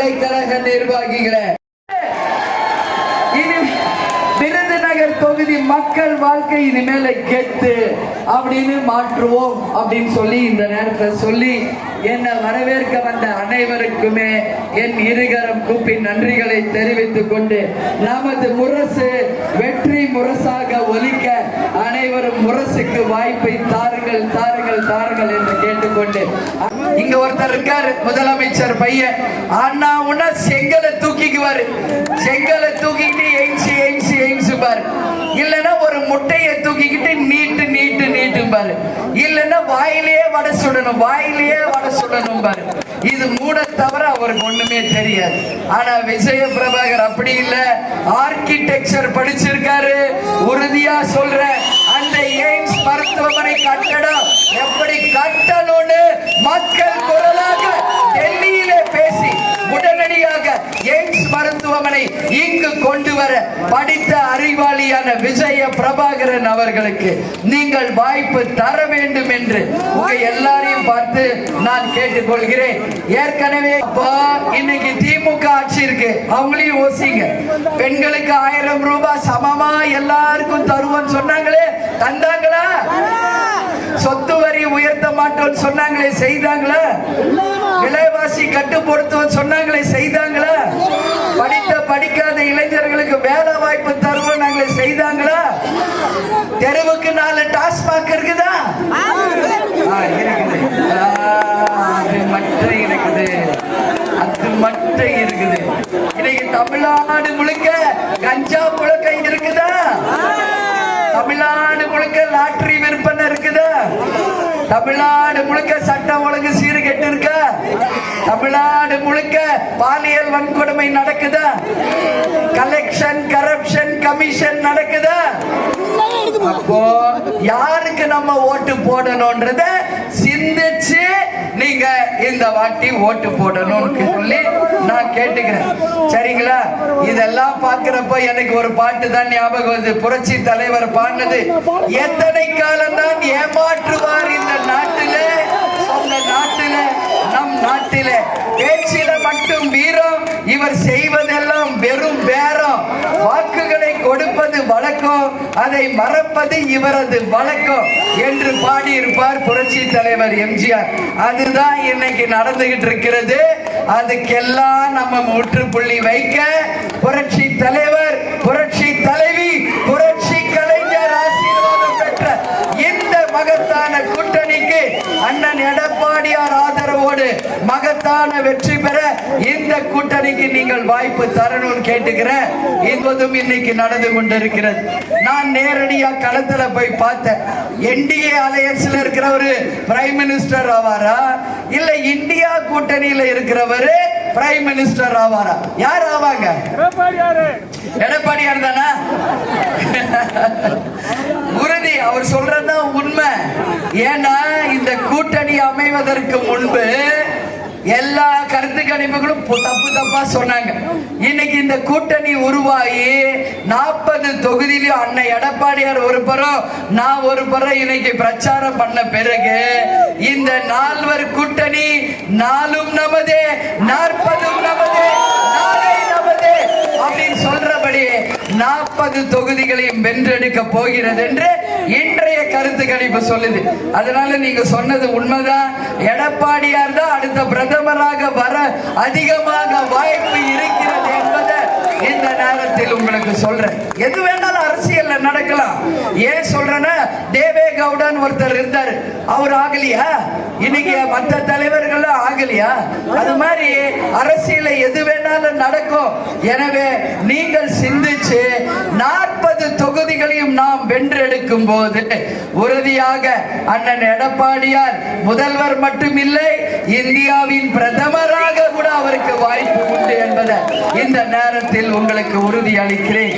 ಒಳ್ಳೆ ತರ ನಿರ್ವಾಗಿಗಳೇ மக்கள் வாழ்க்கை இனிமேல கெத்து அப்படின்னு மாற்றுவோம் அப்படின்னு சொல்லி இந்த நேரத்தை சொல்லி என்னை வரவேற்க வந்த அனைவருக்குமே என் இருகரம் கூப்பி நன்றிகளை தெரிவித்துக் கொண்டு நமது முரசு வெற்றி முரசாக ஒலிக்க அனைவரும் முரசுக்கு வாய்ப்பை தாருங்கள் தாருங்கள் தாருங்கள் என்று கேட்டுக்கொண்டு. இங்க ஒருத்தர் இருக்காரு முதலமைச்சர் பையன். அண்ணா உன்னா செங்கலை தூக்கிக்குவாரு. செங்கலை தூக்கிக்கிட்டு எஞ்சி எஞ்சி பாரு இல்லைன்னா ஒரு முட்டையை தூக்கிக்கிட்டு நீட்டு நீட்டு நீட்டு பாரு இல்லைன்னா வாயிலேயே வடை சுடணும் வாயிலேயே வடை சுடணும் பாரு இது மூட தவிர அவருக்கு ஒண்ணுமே தெரியாது. ஆனா விஜய பிரபாகர் அப்படி இல்ல. ஆர்கிடெக்சர் படிச்சிருக்காரு. உறுதியா சொல்றேன் அந்த எய்ம்ஸ் மருத்துவமனை கட்டடம் எப்படி கட்டணும்னு மக்கள் குரலாக டெல்லியிலே பேசி உடனடியாக எய்ம்ஸ் மருத்துவமனை இங்கு கொண்டு வர படித்த அறிவாளியான விஜய பிரபாகரன் அவர்களுக்கு நீங்கள் வாய்ப்பு தர வேண்டும் என்று உங்க எல்லாரையும் பார்த்து நான் கேட்டுக்கொள்கிறேன். ஏற்கனவே இன்னைக்கு திமுக ஆட்சி இருக்கு. அவங்களையும் யோசிங்க பெண்களுக்கு ஆயிரம் ரூபாய் சமமா எல்லாருக்கும் தருவோம் சொன்னாங்களே தந்தாங்களா? சொத்து வரி உயர்த்த மாட்டோம்னு சொன்னாங்களே செய்தாங்களா? விலைவாசி கட்டுப்படுத்துவோம் சொன்னாங்களே செய்தாங்களா? படித்த படிக்காத இளைஞர்களுக்கு வேலை வாய்ப்பு தருவோம் நாங்களே செய்தாங்களா தெருவுக்கு நாலு டாஸ்மாக் இருக்குதா ஆ, இருக்குது ஆ, அது மட்டும் இருக்குது அது மட்டும் இருக்குது. இன்னைக்கு தமிழ்நாடு முழுக்க கஞ்சா புழக்கம் இருக்குதா? தமிழ்நாடு முழுக்க லாட்டரி விற்பனை இருக்குதா? தமிழ்நாடு முழுக்க சட்டம் ஒழுங்கு சீர்கெட்டு இருக்க? தமிழ்நாடு முழுக்க பாலியல் வன்கொடுமை நடக்குதா? கலெக்ஷன் கரப்ஷன் கமிஷன் நடக்குதா? அப்போ யாருக்கு நம்ம ஓட்டு போடணும்ன்றத சிந்திச்சு நீங்க இந்த வாட்டி ஓட்டு போடணும்னு சொல்லி நான் கேட்டுக்கிறேன். சரிங்களா? இதெல்லாம் பார்க்கிறப்ப எனக்கு ஒரு பாட்டு தான் ஞாபகம் வருது. புரட்சி தலைவர் பாடினது எத்தனை காலம் தான் ஏமாற்றுவார் இந்த நாட்டில? சொந்த நாட்டில நம் நாட்டில. பேச்சு அதை மறப்பது இவரது வழக்கம் என்று பாடியிருப்பார் புரட்சி தலைவர் எம்ஜிஆர். அதுதான் இன்னைக்கு நடந்துகிட்டு இருக்கிறது. அதுக்கெல்லாம் நம்ம முற்றுப்புள்ளி வைக்க புரட்சி தலைவர் புரட்சி தலைவி புரட்சி கலைஞர் ஆசீர்வாதம் பெற்ற இந்த மகத்தான கூட்டணிக்கு அண்ணன் எடப்பாடியார் ஆதரவோடு மகத்தான வெற்றி பெற இந்த கூட்டணிக்கு நீங்கள் வாய்ப்பு தரணும்னு கேட்டுக்கிறேன் என்பதும் இன்னைக்கு நடந்து கொண்டிருக்கிறது. நான் நேரடியா களத்துல போய் பார்த்தேன். என்டிஏ அலையன்ஸ்ல இருக்கிறவரு பிரைம் மினிஸ்டர் ஆவாரா? இல்ல இந்தியா கூட்டணியில இருக்கிறவரு பிரைம் மினிஸ்டர் ஆவாரா? யார் ஆவாங்க? எடப்பாடியார் தானா? உறுதி. அவர் சொல்றதுதான் உண்மை. ஏன்னா இந்த கூட்டணி அமைவதற்கு முன்பு எல்லா கருத்து கணிப்புகளும் தப்பு தப்பா சொன்னாங்க. இன்னைக்கு இந்த கூட்டணி உருவாகி நாற்பது தொகுதியிலும் அண்ணன் எடப்பாடியார் ஒரு புறம் நான் ஒரு புறம் இன்னைக்கு பிரச்சாரம் பண்ண பிறகு இந்த நால்வர் கூட்டணி நாலும் நமதே நாற்பதும் நமதே நாளை நமதே அப்படின்னு சொல்றபடி நாற்பது தொகுதிகளையும் வென்றெடுக்க போகிறது என்று இன்றைய கருத்து கணிப்பு சொல்லுது. அதனால நீங்க சொன்னது உண்மைதான். எடப்பாடியார் தான் அடுத்த பிரதமராக வர அதிகமாக வாய்ப்பு இருக்கிறது என்பதை இந்த நேரத்தில் உங்களுக்கு சொல்றேன். எது வேணாலும் அரசியல்ல நடக்கலாம். ஏன் சொல்றேன்னா தேவே கவுடன் ஒருத்தர் இருந்தாரு. அவர் ஆகலையா? இன்னைக்கு மற்ற தலைவர்கள் ஆகலையா? அது மாதிரி அரசியல எது வேணாலும் நடக்கும். எனவே நீங்கள் சிந்திச்சு நாற்பது தொகுதிகளையும் நான் இருக்கும் போது உறுதியாக அண்ணன் எடப்பாடியார் முதல்வர் மட்டுமில்லை இந்தியாவின் பிரதமராக கூட அவருக்கு வாய்ப்பு உண்டு என்பதை இந்த நேரத்தில் உங்களுக்கு உறுதி அளிக்கிறேன்.